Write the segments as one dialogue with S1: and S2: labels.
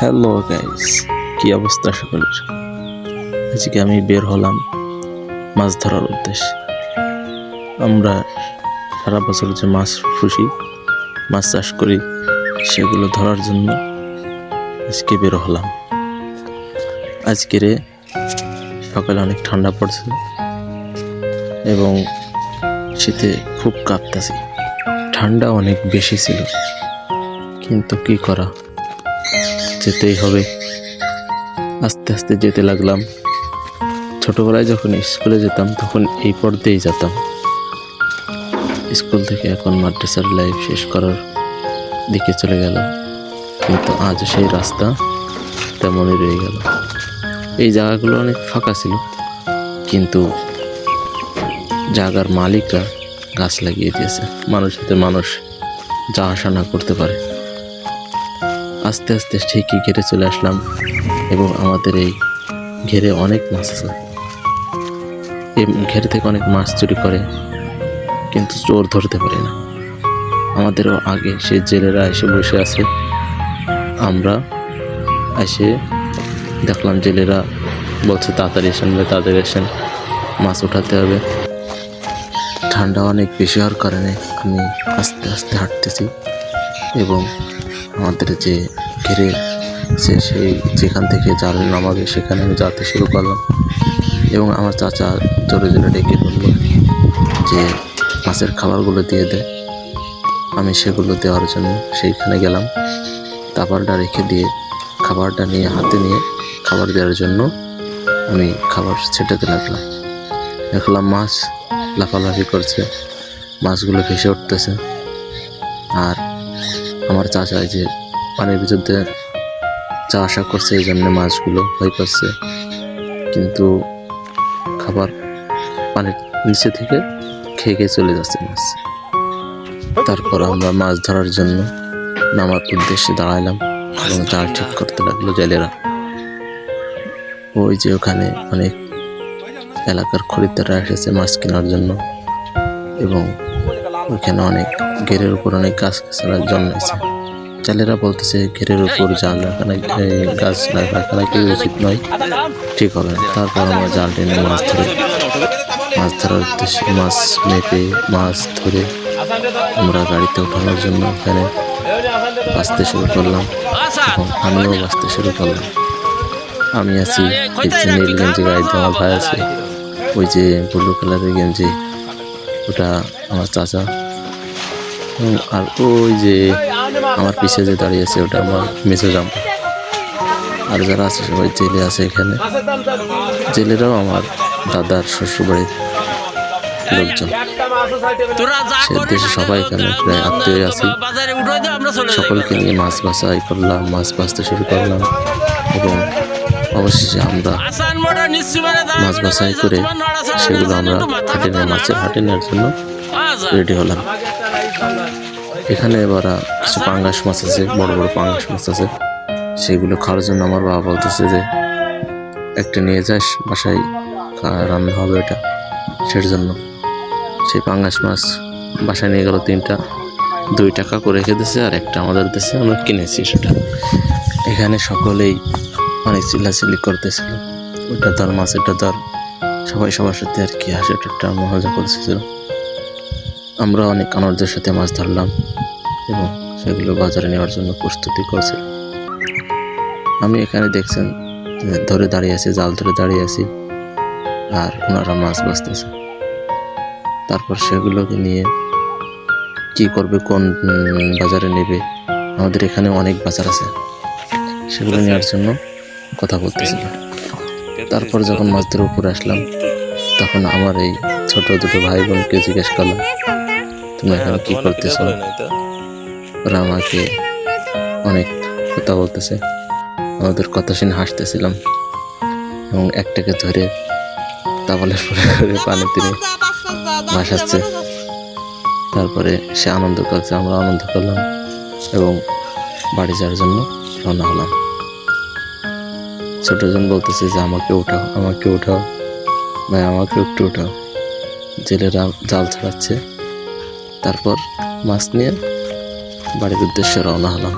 S1: Hello guys কি অবস্থা সকলের? আজকে আমি বের হলাম মাছ ধরার উদ্দেশ্যে। আমরা সারা বছর যে মাছ ফুসি মাছ চাষ করি, সেগুলো ধরার জন্য আজকে বের হলাম। আজকেরে সকালে অনেক ঠান্ডা পড়ছে এবং শীতে খুব কাঁপতেছে। ঠান্ডা অনেক বেশি ছিল, কিন্তু কি করা? যেতেই হবে। আস্তে আস্তে যেতে লাগলাম। ছোটবেলায় যখন স্কুলে যেতাম, তখন এই পর্দেই যেতাম। স্কুল থেকে এখন মাদ্রাসার লাইফ শেষ করার দিকে চলে গেল কিন্তু আজ সেই রাস্তা তেমনই রয়ে গেল। এই জায়গাগুলো অনেক ফাঁকা ছিল, কিন্তু জায়গার মালিকরা গাছ লাগিয়ে দিয়েছে। মানুষ যাতে মানুষ যা আসা না করতে পারে। আস্তে আস্তে ঠিকই ঘেরে চলে আসলাম এবং আমাদের এই ঘেরে অনেক মাছ আছে। এই ঘেরে থেকে অনেক মাছ চুরি করে, কিন্তু চোর ধরতে পারে না। আমাদেরও আগে সেই জেলেরা এসে বসে আছে। আমরা এসে দেখলাম জেলেরা বলছে, তাড়াতাড়ি এসেন ভাই, তাড়াতাড়ি এসেন মাছ উঠাতে হবে। ঠান্ডা অনেক বেশি হওয়ার কারণে আমি আস্তে আস্তে হাঁটতেছি এবং আমাদের যে ঘিরে সে সেই যেখান থেকে জাল নামাবে, সেখানে আমি যাতে শুরু করলাম। এবং আমার চাচা জোরে জোরে ডেকে বলল যে, মাছের খাবারগুলো দিয়ে দেয় আমি সেগুলো দেওয়ার জন্য সেইখানে গেলাম। তারপরটা রেখে দিয়ে, খাবারটা নিয়ে, হাতে নিয়ে খাবার দেওয়ার জন্য আমি খাবার ছেটাতে লাগলাম। দেখলাম মাছ লাফালাফি করছে, মাছগুলো ভেসে উঠতেছে। আর আমার এই যে পানির ভিতর দিয়ে যা আশা করছে, এই জন্য মাছগুলো ভয় পাচ্ছে কিন্তু খাবার পানির নিচে থেকে খেয়ে খেয়ে চলে যাচ্ছে মাছ। তারপর আমরা মাছ ধরার জন্য নামার উদ্দেশ্যে দাঁড়াইলাম এবং জাল ঠিক করতে লাগল জেলেরা। ওই যে ওখানে অনেক এলাকার খরিদ্দাররা এসেছে মাছ কেনার জন্য এবং ওইখানে অনেক ঘেরের উপর অনেক গাছ গাছালা জন্মেছে চালেরা বলতেছে ঘেরের উপর জাল রাখা নাকি গাছ রাখা নাকি উচিত নয়। ঠিক হবে না। তারপর আমরা জাল টেনে মাছ ধরে। মাছ ধরার উদ্দেশ্যে মাছ মেপে মাছ ধরে আমরা গাড়িতে ওঠানোর জন্য এখানে বাঁচতে শুরু করলাম। এবং আমিও বাঁচতে শুরু করলাম। আমি আছি নীল গেঞ্জি গাড়িতে আমার ভাই আছে। ওই যে ব্লু কালারের গেঞ্জি। ওটা আমার চাচা। আর ওই যে আমার পিছে যে দাঁড়িয়ে আছে ওটা আমার মেসো জাম। আর যারা আছে সবাই জেলে আছে এখানে। জেলেরাও আমার দাদার শ্বশুরবাড়ির লোকজন। দেশে সবাই এখানে প্রায় আত্মীয় আছি। সকলকে নিয়ে মাছ বাছাই করলাম মাছ বাছতে শুরু করলাম এবং অবশেষে আমরা মাছ বাছাই করে সেগুলো আমরা হাটে নিয়ে মাছের হাটে নেওয়ার জন্য রেডি হলাম। এখানে এবার কিছু পাঙ্গাস মাছ আছে, বড় বড় পাঙ্গাস মাছ আছে। সেগুলো খাওয়ার জন্য আমার বাবা বলতেছে যে, একটা নিয়ে যাস, বাসায় রান্না হবে এটা, সেটার জন্য। সেই পাঙ্গাস মাছ বাসায় নিয়ে গেল তিনটা, দুই টাকা করে রেখে দিয়েছে আর একটা আমাদের দেশে আমরা কিনেছি সেটা। এখানে সকলেই অনেক চিল্লাচিল্লি করতেছিল। ওটা ধর মাছ এটা ধর, সবাই সবার সাথে আর কি হাসি ঠাট্টা মজা করতেছিল। আমরা অনেক আনন্দের সাথে মাছ ধরলাম এবং সেগুলো বাজারে নেওয়ার জন্য প্রস্তুতি করছি। আমি এখানে দেখছেন ধরে দাঁড়িয়ে আছি, জাল ধরে দাঁড়িয়ে আছি, আর ওনারা মাছ বাঁচতেছে। তারপর সেগুলোকে নিয়ে কি করবে, কোন বাজারে নেবে, আমাদের এখানে অনেক বাজার আছে। সেগুলো নেওয়ার জন্য কথা বলতেছিল। তারপর যখন মাছ ধরে উপরে আসলাম, তখন আমার এই ছোট দুটো ভাই বোনকে জিজ্ঞেস করলাম তুমি এখানে কি করতেছো? ওরা আমাকে অনেক কথা বলতেছে। আমাদের কথা শুনে হাসতেছিলাম। এবং একটাকে ধরে তাবলের পরে করে পানি তিনি ভাসাচ্ছে। তারপরে সে আনন্দ করছে আমরা আনন্দ করলাম এবং বাড়ি যাওয়ার জন্য রওনা হলাম। ছোটজন বলতেছে যে আমাকে উঠাও আমাকে উঠাও। ভাই আমাকে একটু উঠাও। জেলেরা জাল ছাড়াচ্ছে। তারপর মাছ নিয়ে বাড়ির উদ্দেশ্যে রওনা হলাম।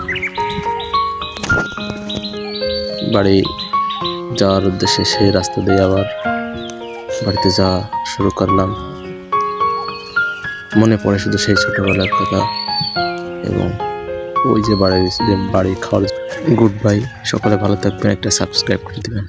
S1: বাড়ি যাওয়ার উদ্দেশ্যে সেই রাস্তা দিয়ে আবার বাড়িতে যাওয়া শুরু করলাম। মনে পড়ে শুধু সেই ছোটবেলার কথা এবং ওই যে বাড়ি যে বাড়ি খাওয়ার গুড বাই। সকলে ভালো থাকবেন, একটা সাবস্ক্রাইব করে দিবেন।